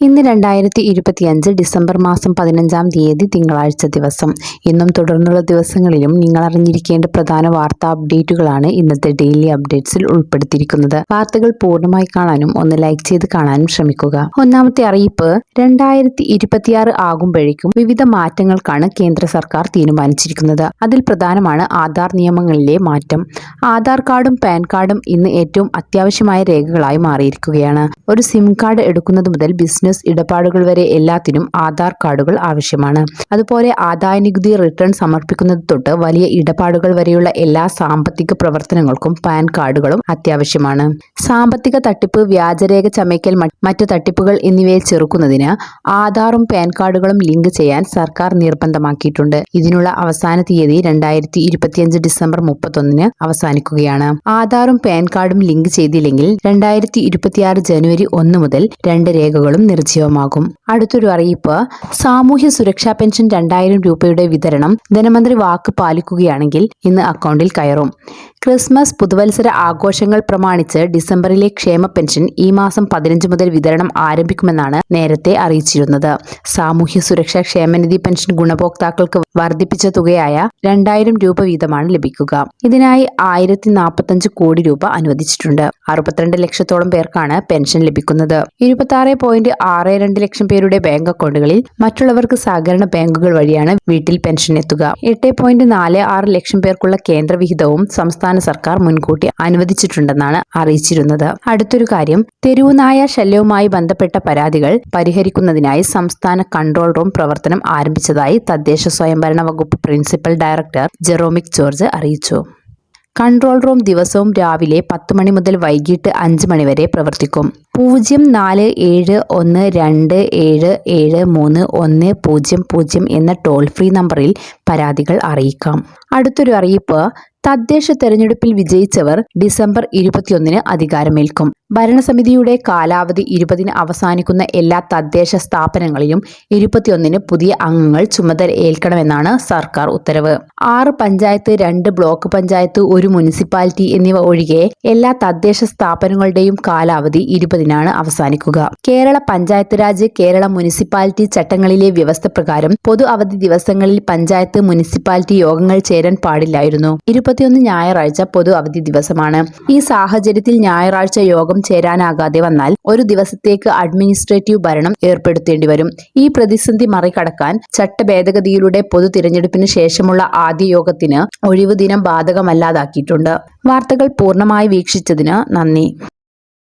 ഇന്ന് രണ്ടായിരത്തി ഇരുപത്തിയഞ്ച് ഡിസംബർ മാസം പതിനഞ്ചാം തീയതി തിങ്കളാഴ്ച ദിവസം. ഇന്നും തുടർന്നുള്ള ദിവസങ്ങളിലും നിങ്ങൾ അറിഞ്ഞിരിക്കേണ്ട പ്രധാന വാർത്താ അപ്ഡേറ്റുകളാണ് ഇന്നത്തെ ഡെയിലി അപ്ഡേറ്റ്സിൽ ഉൾപ്പെടുത്തിയിരിക്കുന്നത്. വാർത്തകൾ പൂർണമായി കാണാനും ഒന്ന് ലൈക്ക് ചെയ്ത് കാണാനും ശ്രമിക്കുക. ഒന്നാമത്തെ അറിയിപ്പ് രണ്ടായിരത്തി ഇരുപത്തിയാറ് ആകുമ്പോഴേക്കും വിവിധ മാറ്റങ്ങൾക്കാണ് കേന്ദ്ര സർക്കാർ തീരുമാനിച്ചിരിക്കുന്നത്. അതിൽ പ്രധാനമാണ് ആധാർ നിയമങ്ങളിലെ മാറ്റം. ആധാർ കാർഡും പാൻ കാർഡും ഇന്ന് ഏറ്റവും അത്യാവശ്യമായ രേഖകളായി മാറിയിരിക്കുകയാണ്. ഒരു സിം കാർഡ് എടുക്കുന്നത് മുതൽ ബിസിനസ് ഇടപാടുകൾ വരെ എല്ലാത്തിനും ആധാർ കാർഡുകൾ ആവശ്യമാണ്. അതുപോലെ ആദായ നികുതി റിട്ടേൺ സമർപ്പിക്കുന്നത് തൊട്ട് വലിയ ഇടപാടുകൾ വരെയുള്ള എല്ലാ സാമ്പത്തിക പ്രവർത്തനങ്ങൾക്കും പാൻ കാർഡുകളും അത്യാവശ്യമാണ്. സാമ്പത്തിക തട്ടിപ്പ് വ്യാജരേഖ ചമയ്ക്കൽ മറ്റ് തട്ടിപ്പുകൾ എന്നിവയെ ചെറുക്കുന്നതിന് ആധാറും പാൻ കാർഡുകളും ലിങ്ക് ചെയ്യാൻ സർക്കാർ നിർബന്ധമാക്കിയിട്ടുണ്ട്. ഇതിനുള്ള അവസാന തീയതി രണ്ടായിരത്തി ഇരുപത്തിയഞ്ച് ഡിസംബർ മുപ്പത്തൊന്നിന് അവസാനിക്കുകയാണ്. ആധാറും പാൻ കാർഡും ലിങ്ക് ചെയ്തില്ലെങ്കിൽ രണ്ടായിരത്തി ഇരുപത്തിയാറ് ജനുവരി ഒന്ന് മുതൽ രണ്ട് രേഖകളും നിർജീവമാകും അടുത്തൊരു അറിയിപ്പ് സാമൂഹ്യ സുരക്ഷാ പെൻഷൻ രണ്ടായിരം രൂപയുടെ വിതരണം ധനമന്ത്രി വാക്ക് പാലിക്കുകയാണെങ്കിൽ ഇന്ന് അക്കൗണ്ടിൽ കയറും. ക്രിസ്മസ് പുതുവത്സര ആഘോഷങ്ങൾ പ്രമാണിച്ച് ഡിസംബറിലെ ക്ഷേമ പെൻഷൻ ഈ മാസം പതിനഞ്ച് മുതൽ വിതരണം ആരംഭിക്കുമെന്നാണ് നേരത്തെ അറിയിച്ചിരുന്നത്. സാമൂഹ്യ സുരക്ഷാ ക്ഷേമനിധി പെൻഷൻ ഗുണഭോക്താക്കൾക്ക് വർദ്ധിപ്പിച്ച തുകയായ രണ്ടായിരം രൂപ വീതമാണ് ലഭിക്കുക. ഇതിനായി ആയിരത്തി നാൽപ്പത്തഞ്ച് കോടി രൂപ അനുവദിച്ചിട്ടുണ്ട്. അറുപത്തിരണ്ട് ലക്ഷത്തോളം പേർക്കാണ് പെൻഷൻ ലഭിക്കുന്നത്. ഇരുപത്തി ആറ് പോയിന്റ് ആറ് രണ്ട് ലക്ഷം പേരുടെ ബാങ്ക് അക്കൗണ്ടുകളിൽ മറ്റുള്ളവർക്ക് സഹകരണ ബാങ്കുകൾ വഴിയാണ് വീട്ടിൽ പെൻഷൻ എത്തുക. എട്ട് പോയിന്റ് നാല് ആറ് ലക്ഷം പേർക്കുള്ള കേന്ദ്ര വിഹിതവും സംസ്ഥാന സർക്കാർ മുൻകൂട്ടി അനുവദിച്ചിട്ടുണ്ടെന്നാണ് അറിയിച്ചിരുന്നത്. അടുത്തൊരു കാര്യം തെരുവുനായ ശല്യവുമായി ബന്ധപ്പെട്ട പരാതികൾ പരിഹരിക്കുന്നതിനായി സംസ്ഥാന കൺട്രോൾ റൂം പ്രവർത്തനം ആരംഭിച്ചതായി തദ്ദേശ സ്വയംഭരണ വകുപ്പ് പ്രിൻസിപ്പൽ ഡയറക്ടർ ജെറോമിക് ജോർജ് അറിയിച്ചു. കൺട്രോൾ റൂം ദിവസവും രാവിലെ പത്ത് മണി മുതൽ വൈകിട്ട് അഞ്ച് മണി വരെ പ്രവർത്തിക്കും. പൂജ്യം നാല് ഏഴ് ഒന്ന് രണ്ട് ഏഴ് ഏഴ് മൂന്ന് ഒന്ന് പൂജ്യം പൂജ്യം എന്ന ടോൾ ഫ്രീ നമ്പറിൽ പരാതികൾ അറിയിക്കാം. അടുത്തൊരു അറിയിപ്പ്. തദ്ദേശ തെരഞ്ഞെടുപ്പിൽ വിജയിച്ചവർ ഡിസംബർ ഇരുപത്തിയൊന്നിന് അധികാരമേൽക്കും. ഭരണസമിതിയുടെ കാലാവധി ഇരുപതിന് അവസാനിക്കുന്ന എല്ലാ തദ്ദേശ സ്ഥാപനങ്ങളിലും ഇരുപത്തിയൊന്നിന് പുതിയ അംഗങ്ങൾ ചുമതല ഏൽക്കണമെന്നാണ് സർക്കാർ ഉത്തരവ്. ആറ് പഞ്ചായത്ത് രണ്ട് ബ്ലോക്ക് പഞ്ചായത്ത് ഒരു മുനിസിപ്പാലിറ്റി എന്നിവ ഒഴികെ എല്ലാ തദ്ദേശ സ്ഥാപനങ്ങളുടെയും കാലാവധി ഇരുപതിനാണ് അവസാനിക്കുക. കേരള പഞ്ചായത്ത് രാജ് കേരള മുനിസിപ്പാലിറ്റി ചട്ടങ്ങളിലെ വ്യവസ്ഥ പ്രകാരം പൊതു അവധി ദിവസങ്ങളിൽ പഞ്ചായത്ത് മുനിസിപ്പാലിറ്റി യോഗങ്ങൾ ചേരാൻ പാടില്ലായിരുന്നു. ഇരുപത്തിയൊന്ന് ഞായറാഴ്ച പൊതു അവധി ദിവസമാണ്. ഈ സാഹചര്യത്തിൽ ഞായറാഴ്ച യോഗം ചേരാനാകാതെ വന്നാൽ ഒരു ദിവസത്തേക്ക് അഡ്മിനിസ്ട്രേറ്റീവ് ഭരണം ഏർപ്പെടുത്തേണ്ടി വരും. ഈ പ്രതിസന്ധി മറികടക്കാൻ ചട്ടഭേദഗതിയിലൂടെ പൊതു തിരഞ്ഞെടുപ്പിന് ശേഷമുള്ള ആദ്യ യോഗത്തിന് ഒഴിവു ദിനം ബാധകമല്ലാതാക്കിയിട്ടുണ്ട്. വാർത്തകൾ പൂർണമായി വീക്ഷിച്ചതിന് നന്ദി.